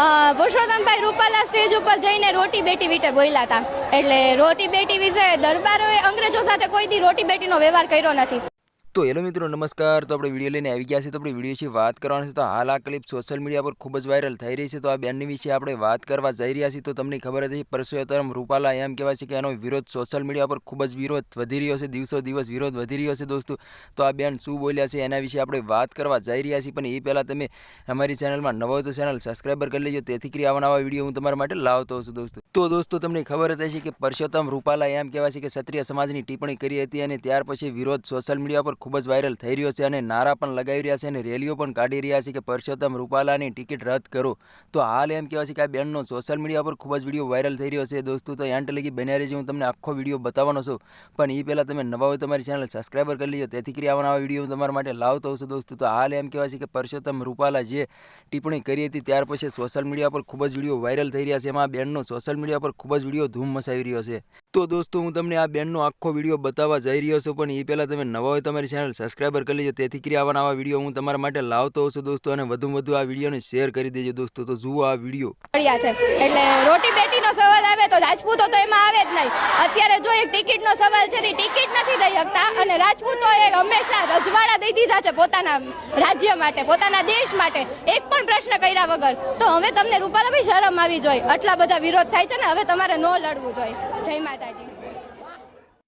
અ, Purushottambhai Rupala stage ઉપર જઈને રોટી બેટી વિશે બોલ્યા હતા. એટલે રોટી બેટી વિશે દરબારોએ અંગ્રેજો સાથે કોઈ દી રોટી બેટીનો વ્યવહાર કર્યો નથી. તો હેલો મિત્રો, નમસ્કાર. તો આપણે વીડિયો લઈને આવી ગયા છે તો આપણે વીડિયો વિશે વાત કરવાની છે. તો હાલ આ ક્લિપ સોશિયલ મીડિયા પર ખૂબ જ વાયરલ થઈ રહી છે. તો આ બેનની વિશે આપણે વાત કરવા જઈ રહ્યા છીએ. તો તમને ખબર હતી પરસોત્તમ રૂપાલા એમ કહેવાય છે કે એનો વિરોધ સોશિયલ મીડિયા પર ખૂબ જ વિરોધ વધી રહ્યો છે. દિવસો દિવસ વિરોધ વધી રહ્યો છે દોસ્તો. તો આ બેન શું બોલ્યા છે એના વિશે આપણે વાત કરવા જઈ રહ્યા છીએ. પણ એ પહેલાં તમે અમારી ચેનલમાં નવો તો ચેનલ સબસ્ક્રાઈબર કરી લેજો. તેથી કરી આવા નવા વીડિયો હું તમારા માટે લાવતો છું દોસ્તો. તો દોસ્તો, તમને ખબર હતી કે પરસોત્તમ રૂપાલા એમ કહેવાય છે કે ક્ષત્રિય સમાજની ટિપ્પણી કરી હતી અને ત્યાર પછી વિરોધ સોશિયલ મીડિયા પર ખૂબ જ વાયરલ થઈ રહ્યો છે અને નારા પણ લગાવી રહ્યા છે અને રેલીઓ પણ કાઢી રહ્યા છે કે પરસોત્તમ રૂપાલાની ટિકિટ રદ કરો. તો હાલ એમ કહેવાય છે કે આ બેનનો સોશિયલ મીડિયા પર ખૂબ જ વીડિયો વાયરલ થઈ રહ્યો છે. દોસ્તો, તો એન્ટ લગી બન્યા રહેજો હું તમને આખો વીડિયો બતાવવાનો છું. પણ એ પહેલાં તમે નવા હોય તમારી ચેનલ સબસ્ક્રાઈબર કરી લેજો. તેથી કરી આવા વીડિયો હું તમારા માટે લાવતો હશે દોસ્તો. તો હાલ એમ કહેવાય છે કે પરસોત્તમ રૂપાલા જે ટિપ્પણી કરી હતી ત્યાર પછી સોશિયલ મીડિયા પર ખૂબ જ વીડિયો વાયરલ થઈ રહ્યા છે. એમાં બેનનો સોશિયલ મીડિયા પર ખૂબ જ વીડિયો ધૂમ મચાવી રહ્યો છે. તો દોસ્તો, હું તમને આ બેનનો આખો વીડિયો બતાવવા જઈ રહ્યો છું, પણ એ પહેલાં તમે નવા હોય તમારી ચેનલ સબસ્ક્રાઈબર કરી લેજો, તેથી કરી આવા નવા વીડિયો હું તમારા માટે લાવતો છું દોસ્તો, અને વધુ વધુ આ વિડીયોને શેર કરી દેજો દોસ્તો, તો જુઓ આ વીડિયો. એટલે રોટી બેટીનો સવાલ આવે તો રાજપૂતો તો એમાં આવે જ નહીં. અત્યારે જો એક ટિકિટનો સવાલ છે ટિકિટ દઈ શકતા અને રાજપૂતોએ હંમેશા રજવાડા દઈ દીધા છે પોતાના રાજ્ય માટે, પોતાના દેશ માટે. એક પણ પ્રશ્ન કર્યા વગર તો હવે તમને રૂપાલાભાઈ શરમ આવી જોઈએ આટલા બધા વિરોધ થાય છે ને, હવે તમારે ન લડવું જોઈએ જય માતાજી.